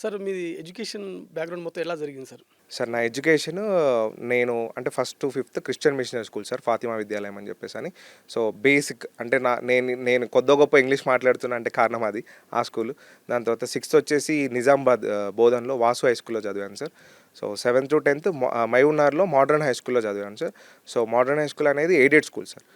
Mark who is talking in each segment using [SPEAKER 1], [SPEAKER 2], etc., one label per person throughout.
[SPEAKER 1] Sir మీది education background మొత్తం ఎలా జరిగింది సార్?
[SPEAKER 2] సార్ నా ఎడ్యుకేషన్ నేను అంటే first to fifth Christian missionary school sir Fatima Vidyalayam అని చెప్పేసి అని. సో బేసిక్ అంటే నా నేను నేను కొద్ది గొప్ప ఇంగ్లీష్ మాట్లాడుతున్నా అంటే కారణం అది ఆ స్కూల్. దాని తర్వాత సిక్స్త్ వచ్చేసి నిజామాబాద్ బోధన్లో వాసు హై స్కూల్లో చదివాను sir. So seventh to tenth మయూనార్లో modern high స్కూల్లో చదివాను sir. So modern high school అనేది ఎయిడెడ్ స్కూల్ సార్.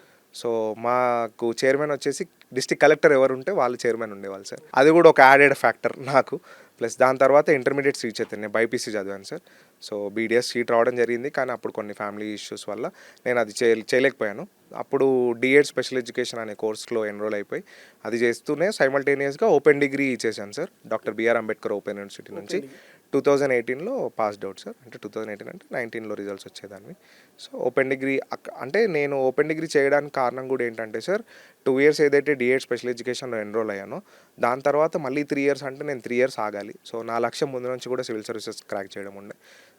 [SPEAKER 2] సో మాకు చైర్మన్ వచ్చేసి డిస్టిక్ కలెక్టర్ ఎవరు ఉంటే వాళ్ళు చైర్మన్ ఉండేవాళ్ళు సార్. అది కూడా ఒక యాడెడ్ ఫ్యాక్టర్ నాకు. ప్లస్ దాని తర్వాత ఇంటర్మీడియట్ శ్రీ చైతన్య బైపీసీ చదివాను సార్. సో బీడిఎస్ సీట్ రావడం జరిగింది కానీ అప్పుడు కొన్ని ఫ్యామిలీ ఇష్యూస్ వల్ల నేను అది చేయ చేయలేకపోయాను. అప్పుడు డిఎడ్ స్పెషల్ ఎడ్యుకేషన్ అనే కోర్స్లో ఎన్రోల్ అయిపోయి అది చేస్తూనే సైమల్టేనియస్గా ఓపెన్ డిగ్రీ చేశాను sir. Doctor B R Ambedkar open university నుంచి. టూ థౌజండ్ ఎయిటీన్లో పాస్డ్ అవుట్ సార్ అంటే టూ థౌజండ్ ఎయిటీన్ అంటే నైన్టీన్లో రిజల్ట్స్ వచ్చేదాన్ని సో ఓపెన్ డిగ్రీ అంటే నేను ఓపెన్ డిగ్రీ చేయడానికి కారణం కూడా ఏంటంటే సార్ టూ ఇయర్స్ ఏదైతే డిఎడ్ స్పెషల్ ఎడ్యుకేషన్లో ఎన్రోల్ అయ్యానో దాని తర్వాత మళ్ళీ త్రీ ఇయర్స్ అంటే నేను త్రీ ఇయర్స్ ఆగాలి. సో నా లక్ష్యం ముందు నుంచి కూడా సివిల్ సర్వీసెస్ క్రాక్ చేయడం ఉండే.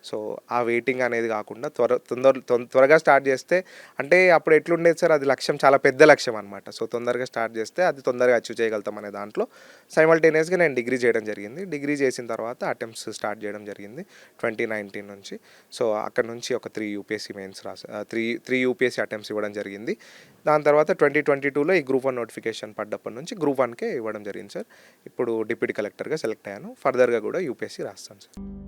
[SPEAKER 2] సో ఆ వెయిటింగ్ అనేది కాకుండా త్వర తొందర త్వరగా స్టార్ట్ చేస్తే అంటే అప్పుడు ఎట్లుండేది సార్ అది లక్ష్యం చాలా పెద్ద లక్ష్యం అనమాట సో తొందరగా స్టార్ట్ చేస్తే అది తొందరగా అచీవ్ చేయగలుగుతాం అనే దాంట్లో సైమల్టేనియస్గా నేను డిగ్రీ చేయడం జరిగింది. డిగ్రీ చేసిన తర్వాత అటెంప్ట్స్ స్టార్ట్ చేయడం జరిగింది ట్వంటీ నైన్టీన్ నుంచి. సో అక్కడ నుంచి ఒక త్రీ యూపీఎస్సీ మెయిన్స్ రాసా త్రీ త్రీ యూపీఎస్సీ అటెంప్ట్స్ ఇవ్వడం జరిగింది. దాని తర్వాత ట్వంటీ ట్వంటీ టూలో ఈ గ్రూప్ వన్ నోటిఫికేషన్ పడ్డప్పటి నుంచి గ్రూప్ వన్కే ఇవ్వడం జరిగింది సార్. ఇప్పుడు డిప్యూటీ కలెక్టర్గా సెలెక్ట్ అయ్యాను. ఫర్దర్గా కూడా యూపీఎస్సీ రాస్తాను సార్.